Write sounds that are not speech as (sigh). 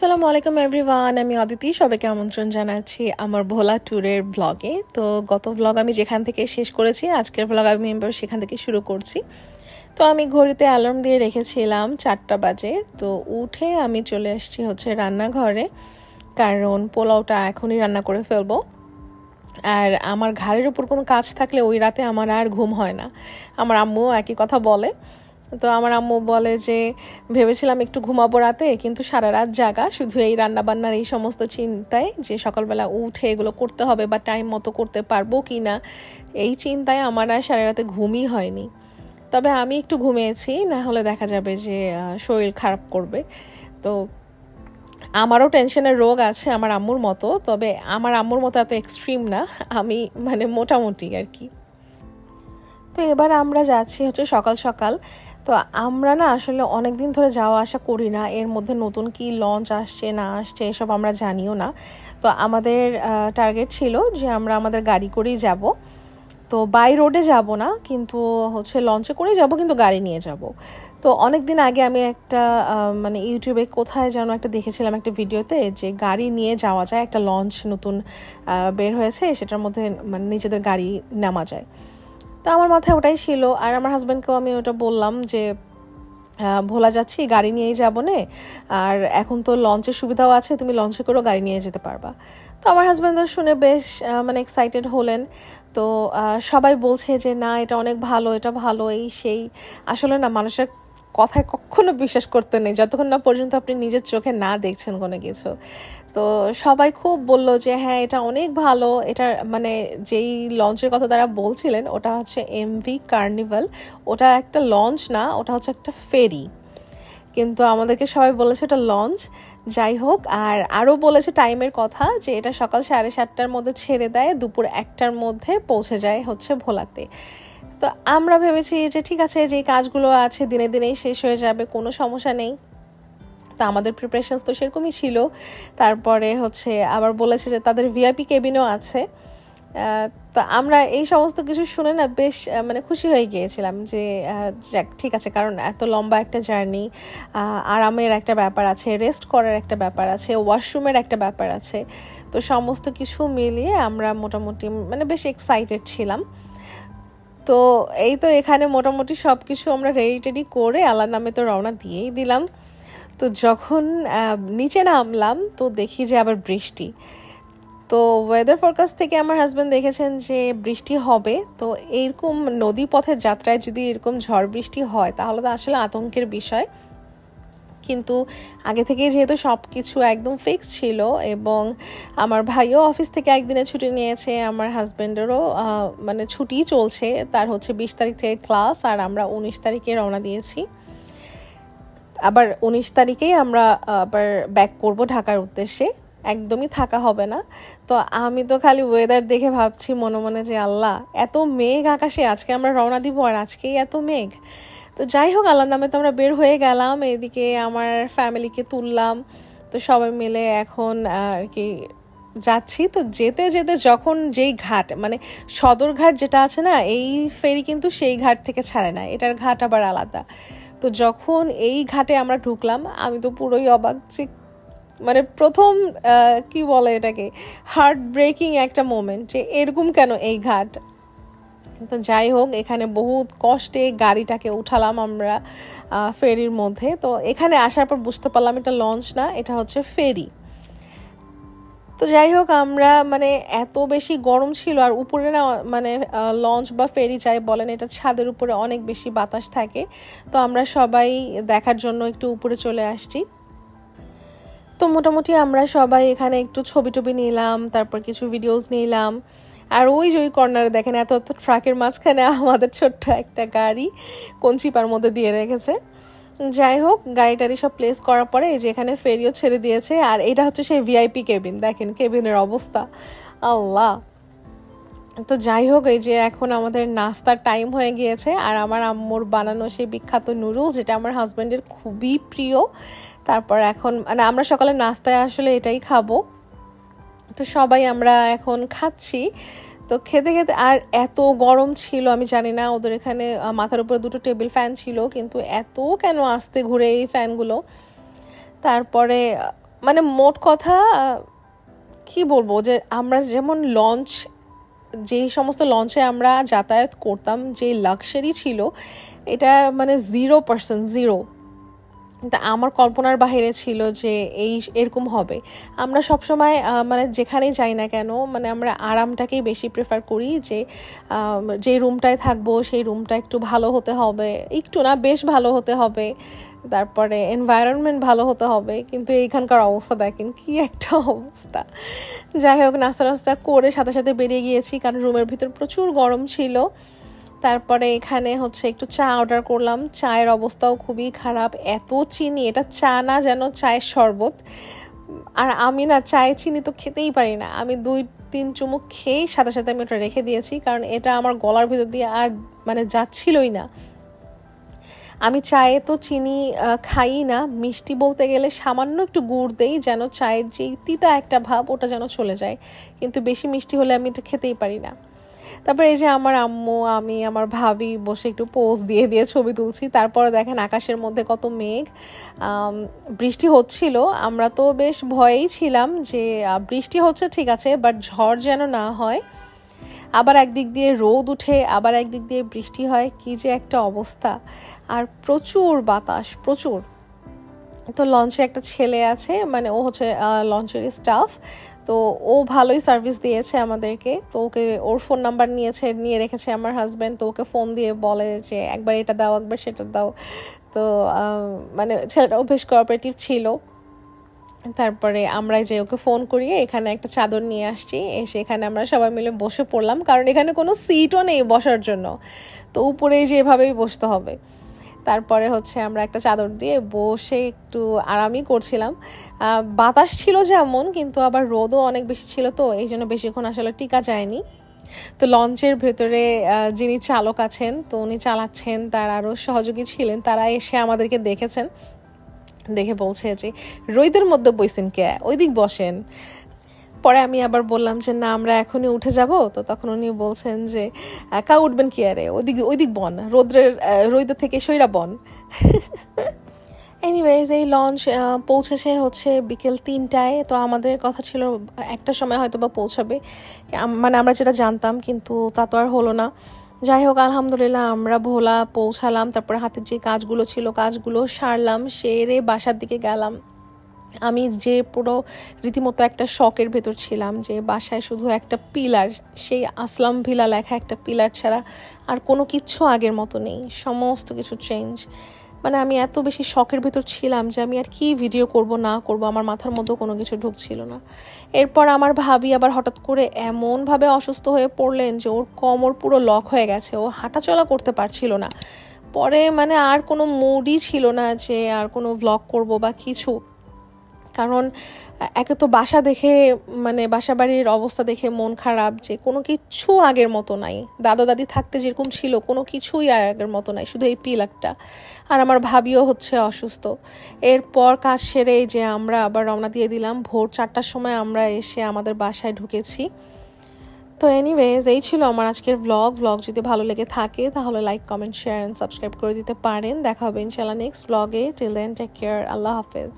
আসসালামু আলাইকুম এভরিওয়ান আমি অদিতি, সবাইকে আমন্ত্রণ জানাচ্ছি আমার ভোলা ট্যুরের ব্লগে তো গত ব্লগ আমি যেখান থেকে শেষ করেছি, আজকের ব্লগ আমি এবার সেখান থেকে শুরু করছি। তো আমি ঘড়িতে অ্যালার্ম দিয়ে রেখেছিলাম চারটা বাজে। তো উঠে আমি চলে এসেছি হচ্ছে রান্নাঘরে, কারণ পোলাওটা এখনই রান্না করে ফেলব। আর আমার ঘাড়ের উপর কোনো কাজ থাকলে ওই রাতে আমার আর ঘুম হয় না। আমার আম্মুও একই কথা বলে। তো আমার আম্মু বলে যে, ভেবেছিলাম একটু ঘুমাবো রাতে, কিন্তু সারা রাত জাগা। শুধু এই রান্নাবান্নার এই সমস্ত চিন্তায় যে, সকালবেলা উঠে এগুলো করতে হবে বা টাইম মতো করতে পারব কি না এই চিন্তায় আমার আর সারা রাতে ঘুমই হয়নি। তবে আমি একটু ঘুমিয়েছি, না হলে দেখা যাবে যে শরীর খারাপ করবে। তো আমারও টেনশনের রোগ আছে আমার আম্মুর মতো, তবে আমার আম্মুর মতো এত এক্সট্রিম না, আমি মানে মোটামুটি আর কি। তো এবার আমরা যাচ্ছি হচ্ছে সকাল সকাল। তো আমরা না আসলে অনেক দিন ধরে যাওয়া আসা করি না। এর মধ্যে নতুন কি লঞ্চ আসছে, না আসছে, এসব আমরা জানিও না। তো আমাদের টার্গেট ছিল যে আমরা আমাদের গাড়ি করেই যাব। তো বাই রোডে যাব না, কিন্তু হচ্ছে লঞ্চে করেই যাব, কিন্তু গাড়ি নিয়ে যাব। তো অনেক দিন আগে আমি একটা মানে ইউটিউবে কোথায় যেন একটা দেখেছিলাম একটা ভিডিওতে যে গাড়ি নিয়ে যাওয়া যায়, একটা লঞ্চ নতুন বের হয়েছে, সেটার মধ্যে মানে নিজেদের গাড়ি নামা যায়। তো আমার মাথায় ওটাই ছিল। আর আমার হাজব্যান্ডকেও আমি ওটা বললাম যে ভোলা যাচ্ছি, গাড়ি নিয়েই যাব নে। আর এখন তো লঞ্চের সুবিধাও আছে, তুমি লঞ্চে করেও গাড়ি নিয়ে যেতে পারবা। তো আমার হাজব্যান্ডও শুনে বেশ মানে এক্সাইটেড হলেন। তো সবাই বলছে যে, না, এটা অনেক ভালো, এটা ভালো, এই সেই। আসলে না, মানুষের কথায় কখনো বিশ্বাস করতে নেই। যতক্ষণ না পর্যন্ত আপনি নিজের চোখে না দেখছেন কোনো কিছু। তো সবাই খুব বলল যে হ্যাঁ এটা অনেক ভালো। এটা মানে যেই লঞ্চের কথা তারা বলছিলেন, ওটা হচ্ছে এমভি কার্নিভাল ওটা একটা লঞ্চ না, ওটা হচ্ছে একটা ফেরি। কিন্তু আমাদেরকে সবাই বলেছে এটা লঞ্চ যাই হোক, আর আরও বলেছে টাইমের কথা যে, এটা সকাল সাড়ে সাতটার মধ্যে ছেড়ে দেয়, দুপুর একটার মধ্যে পৌঁছে যায় হচ্ছে ভোলাতে। তো আমরা ভেবেছি যে, ঠিক আছে যে কাজগুলো আছে, দিনে দিনেই শেষ হয়ে যাবে, কোনো সমস্যা নেই। তা আমাদের প্রিপারেশনস তো সেরকমই ছিল। তারপরে হচ্ছে আবার বলেছে যে তাদের ভিআইপি কেবিনও আছে। তো আমরা এই সমস্ত কিছু শুনে না বেশ মানে খুশি হয়ে গিয়েছিলাম যে যাক, ঠিক আছে, কারণ এত লম্বা একটা জার্নি আরামের একটা ব্যাপার আছে রেস্ট করার একটা ব্যাপার আছে ওয়াশরুমের একটা ব্যাপার আছে। তো সমস্ত কিছু মিলিয়ে আমরা মোটামুটি মানে বেশ এক্সাইটেড ছিলাম। তো এই তো এখানে মোটামুটি সব কিছু আমরা রেডি টেডি করে আল্লাহ নামে তো রওনা দিয়েই দিলাম। তো যখন নিচে নামলাম তো দেখি যে আবার বৃষ্টি। তো ওয়েদার ফোরকাস্ট থেকে আমার হাজব্যান্ড দেখেছেন যে বৃষ্টি হবে, তো এইরকম নদী পথের যাত্রায় যদি এরকম ঝড় বৃষ্টি হয় তাহলে তো আসলে আতঙ্কের বিষয়। কিন্তু আগে থেকে যেহেতু সব কিছু একদম ফিক্স ছিল এবং আমার ভাইও অফিস থেকে একদিনে ছুটি নিয়েছে, আমার হাজব্যান্ডেরও মানে ছুটি চলছে, তার হচ্ছে বিশ তারিখ থেকে ক্লাস আর আমরা উনিশ তারিখে রওনা দিয়েছি। আবার উনিশ তারিখেই আমরা আবার ব্যাক করব ঢাকার উদ্দেশ্যে। একদমই থাকা হবে না। তো আমি তো খালি ওয়েদার দেখে ভাবছি, মনে মনে যে আল্লাহ, এত মেঘ আকাশে, আজকে আমরা রওনা দিব আর আজকেই এত মেঘ। তো যাই হোক, আল্লাহর নামে তো আমরা বের হয়ে গেলাম, এদিকে আমার ফ্যামিলিকে তুললাম। তো সবাই মিলে এখন আর কি যাচ্ছি। তো যেতে যেতে যখন যেই ঘাট মানে সদর ঘাট যেটা আছে না, এই ফেরি কিন্তু সেই ঘাট থেকে ছাড়ে না। এটার ঘাট আবার আলাদা। তো যখন এই ঘাটে আমরা ঢুকলাম, আমি তো পুরোই অবাক যে মানে প্রথম কি বলে এটাকে? হার্ট ব্রেকিং একটা মোমেন্ট যে এরকম কেন এই ঘাট? তো যাই হোক, এখানে বহুত কষ্টে গাড়িটাকে উঠালাম আমরা ফেরির মধ্যে। তো এখানে আসার পর বুঝতে পারলাম এটা লঞ্চ না, এটা হচ্ছে ফেরি। তো যাই হোক, আমরা মানে এত বেশি গরম ছিল আর উপরে না মানে লঞ্চ বা ফেরি যাই বলেন, এটা ছাদের উপরে অনেক বেশি বাতাস থাকে। তো আমরা সবাই দেখার জন্য একটু উপরে চলে আসছি। তো মোটামুটি আমরা সবাই এখানে একটু ছবি টবি নিলাম, তারপর কিছু ভিডিওস নিলাম। আর ওই যে ওই কর্নারে দেখেন, এত এত ট্রাকের মাঝখানে আমাদের ছোট্ট একটা গাড়ি কঞ্চিপার মধ্যে দিয়ে রেখেছে। যাই হোক গাড়ি টাড়ি সব প্লেস করার পরে এই যে এখানে ফেরিও ছেড়ে দিয়েছে। আর এটা হচ্ছে সেই ভিআইপি কেবিন দেখেন কেবিনের অবস্থা। আল্লাহ। তো যাই হোক, এই যে এখন আমাদের নাস্তার টাইম হয়ে গিয়েছে। আর আমার আম্মুর বানানো সেই বিখ্যাত নুডলস যেটা আমার হাজব্যান্ডের খুবই প্রিয়। তারপর এখন মানে আমরা সকালে নাস্তায় আসলে এটাই খাব। তো সবাই আমরা এখন খাচ্ছি। তো খেতে খেতে আর এত গরম ছিল, আমি জানি না ওদের এখানে মাথার উপরে দুটো টেবিল ফ্যান ছিল, কিন্তু এত কেন আস্তে ঘুরে এই ফ্যানগুলো? তারপরে মানে মোট কথা কি বলব যে আমরা যেমন লঞ্চ যে সমস্ত লঞ্চে আমরা যাতায়াত করতাম যে লাক্সারি ছিল, এটা মানে জিরো পার্সেন্ট জিরো তা আমার কল্পনার বাইরে ছিল যে এই এরকম হবে। আমরা সবসময় মানে যেখানেই যাই না কেন মানে আমরা আরামটাকেই বেশি প্রেফার করি যে যে রুমটায় থাকব, সেই রুমটা একটু ভালো হতে হবে। একটু না, বেশ ভালো হতে হবে। তারপরে এনভায়রনমেন্ট ভালো হতে হবে। কিন্তু এইখানকার অবস্থা দেখেন, কি একটা (laughs) অবস্থা। যাই হোক নাস্তা নাস্তা করে সাথে সাথে বেরিয়ে গিয়েছি, কারণ রুমের ভিতর প্রচুর গরম ছিল। তারপরে এখানে হচ্ছে একটু চা অর্ডার করলাম। চায়ের অবস্থাও খুবই খারাপ। এত চিনি, এটা চা না যেন চায়ের শরবত। আর আমি না চায়ে চিনি তো খেতেই পারি না। আমি দুই, তিন চুমুক খেয়েই সাথে সাথে আমি ওটা রেখে দিয়েছি। কারণ এটা আমার গলার ভিতর দিয়ে আর মানে যাচ্ছিলই না। আমি চায়ে তো চিনি খাই না। মিষ্টি বলতে গেলে সামান্য একটু গুড় দেই যেন চায়ের যে তিতা একটা ভাব ওটা যেন চলে যায়। কিন্তু বেশি মিষ্টি হলে আমি এটা খেতেই পারি না। তারপরে এই যে আমার আম্মু, আমি, আমার ভাবি বসে একটু পোজ দিয়ে দিয়ে ছবি তুলছি। তারপরে দেখেন আকাশের মধ্যে কত মেঘ। বৃষ্টি হচ্ছিল। আমরা তো বেশ ভয়েই ছিলাম যে বৃষ্টি হচ্ছে ঠিক আছে বাট ঝড় যেন না হয়। আবার একদিক দিয়ে রোদ উঠে, আবার একদিক দিয়ে বৃষ্টি হয়। কি যে একটা অবস্থা। আর প্রচুর বাতাস, প্রচুর। তো লঞ্চে একটা ছেলে আছে মানে ও হচ্ছে লঞ্চের স্টাফ তো ও ভালোই সার্ভিস দিয়েছে আমাদেরকে। তো ওকে, ওর ফোন নাম্বার নিয়েছে, নিয়ে রেখেছে আমার হাজব্যান্ড তো ওকে ফোন দিয়ে বলে যে, একবার এটা দাও, একবার সেটা দাও। তো মানে ছেলেটাও বেশ কোঅপারেটিভ ছিল। তারপরে আমরা যে ওকে ফোন করিয়ে এখানে একটা চাদর নিয়ে আসছি, এসে এখানে আমরা সবাই মিলে বসে পড়লাম, কারণ এখানে কোনো সিটও নেই বসার জন্য। তো উপরে যে এভাবেই বসতে হবে। তারপরে হচ্ছে আমরা একটা চাদর দিয়ে বসে একটু আরামই করছিলাম। বাতাস ছিল যেমন, কিন্তু আবার রোদও অনেক বেশি ছিল তো, এই জন্য বেশিক্ষণ আসলে টিকা যায়নি। তো লঞ্চের ভেতরে যিনি চালক আছেন, তো উনি চালাচ্ছেন, তার আরও সহযোগী ছিলেন, তারা এসে আমাদেরকে দেখেছেন। দেখে বলছে যে, রোদের মধ্যে বইছেন কে? ওইদিক বসেন। পরে আমি আবার বললাম যে, না, আমরা এখনই উঠে যাব। তো তখন উনি বলছেন যে কা উঠবেন কি আরে? ওইদিক ওইদিক বন, রোদ্রের রোদের থেকে সইরা বন। এনিওয়েজ এই লঞ্চ পৌঁছেছে হচ্ছে বিকেল তিনটায়। তো আমাদের কথা ছিল, একটা সময় হয়তো বা পৌঁছাবে মানে আমরা যেটা জানতাম, কিন্তু তা তো আর হলো না। যাই হোক, আলহামদুলিল্লাহ আমরা ভোলা পৌঁছালাম। তারপরে হাতের যে কাজগুলো ছিল, কাজগুলো সারলাম, সেরে বাসার দিকে গেলাম। আমি যে পুরো রীতিমতো একটা শখের ভেতর ছিলাম যে বাসায় শুধু একটা পিলার, সেই আসলাম ভিলা লেখা একটা পিলার ছাড়া আর কোনো কিচ্ছু আগের মতো নেই, সমস্ত কিছু চেঞ্জ মানে আমি এত বেশি শখের ভেতর ছিলাম যে আমি আর কি ভিডিও করব, না করব, আমার মাথার মধ্যেও কোনো কিছু ঢুকছিল না। এরপর আমার ভাবি আবার হঠাৎ করে এমনভাবে অসুস্থ হয়ে পড়লেন যে ওর কোমর পুরো লক হয়ে গেছে, ও হাঁটাচলা করতে পারছিল না। পরে মানে আর কোনো মুডই ছিল না যে আর কোনো ভ্লগ করব বা কিছু। কারণ, একে তো বাসা দেখে মানে বাসা বাড়ির অবস্থা দেখে মন খারাপ যে কোনো কিছু আগের মতো নাই। দাদা দাদি থাকতে যেরকম ছিল, কোনো কিছুই আর আগের মতো নাই, শুধু এই পিলারটা। আর আমার ভাবিও হচ্ছে অসুস্থ। এরপর কাজ সেরে যে আমরা আবার রওনা দিয়ে দিলাম, ভোর চারটার সময় আমরা এসে আমাদের বাসায় ঢুকেছি। তো এনিওয়েজ এই ছিল আমার আজকের ভ্লগ ভ্লগ যদি ভালো লেগে থাকে, তাহলে like comment share and subscribe করে দিতে পারেন। দেখা হবে ইনশাল্লাহ নেক্সট ভ্লগে টিল দেন টেক কেয়ার আল্লাহ হাফেজ।